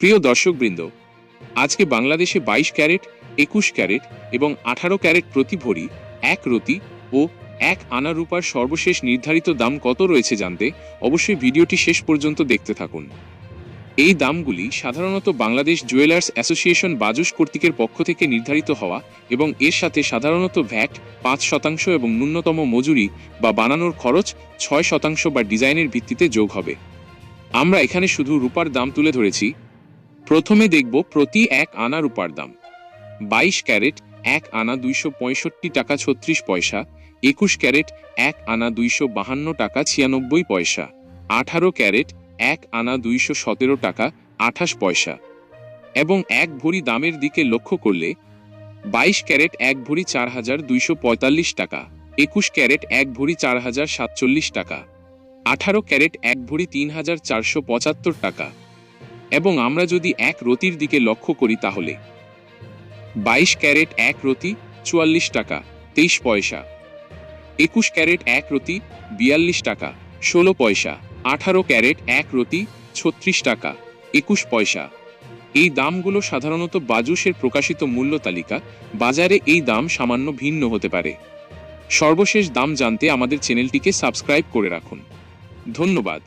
প্রিয় দর্শকবৃন্দ, আজকে বাংলাদেশে বাইশ ক্যারেট, একুশ ক্যারেট এবং আঠারো ক্যারেট প্রতি ভরি এক রতি ও এক আনা রূপার সর্বশেষ নির্ধারিত দাম কত রয়েছে জানতে অবশ্যই ভিডিওটি শেষ পর্যন্ত দেখতে থাকুন। এই দামগুলি সাধারণত বাংলাদেশ জুয়েলার্স অ্যাসোসিয়েশন বাজুস কর্তৃকের পক্ষ থেকে নির্ধারিত হওয়া এবং এর সাথে সাধারণত ভ্যাট, পাঁচ শতাংশ এবং ন্যূনতম মজুরি বা বানানোর খরচ ছয় শতাংশ বা ডিজাইনের ভিত্তিতে যোগ হবে। আমরা এখানে শুধু রূপার দাম তুলে ধরেছি প্রথমে দেখব প্রতি এক আনা রূপার দাম। বাইশ ক্যারেট, এক আনা দুইশো পঁয়ষট্টি টাকা ছত্রিশ পয়সা, একুশ ক্যারেট, এক আনা দুইশো বাহান্ন টাকা ছিয়ানব্বই পয়সা, আঠারো ক্যারেট, এক আনা দুইশো সতেরো টাকা আঠাশ পয়সা। এবং এক ভরি দামের দিকে লক্ষ্য করলে, বাইশ ক্যারেট, এক ভরি চার হাজার দুইশো পঁয়তাল্লিশ টাকা, একুশ ক্যারেট, এক ভরি চার হাজার সাতচল্লিশ টাকা, আঠারো ক্যারেট, এক ভরি তিন হাজার চারশো পঁচাত্তর টাকা এবং আমরা যদি এক রতির দিকে লক্ষ্য করি তাহলে। বাইশ ক্যারেট এক রতি, চুয়াল্লিশ টাকা, তেইশ পয়সা। একুশ ক্যারেট এক রতি, বিয়াল্লিশ টাকা, ষোলো পয়সা। আঠারো ক্যারেট এক রতি, ছত্রিশ টাকা, একুশ পয়সা। এই দামগুলো সাধারণত বাজুসের প্রকাশিত মূল্য তালিকা, বাজারে এই দাম সামান্য ভিন্ন হতে পারে। সর্বশেষ দাম জানতে আমাদের চ্যানেলটিকে সাবস্ক্রাইব করে রাখুন। ধন্যবাদ।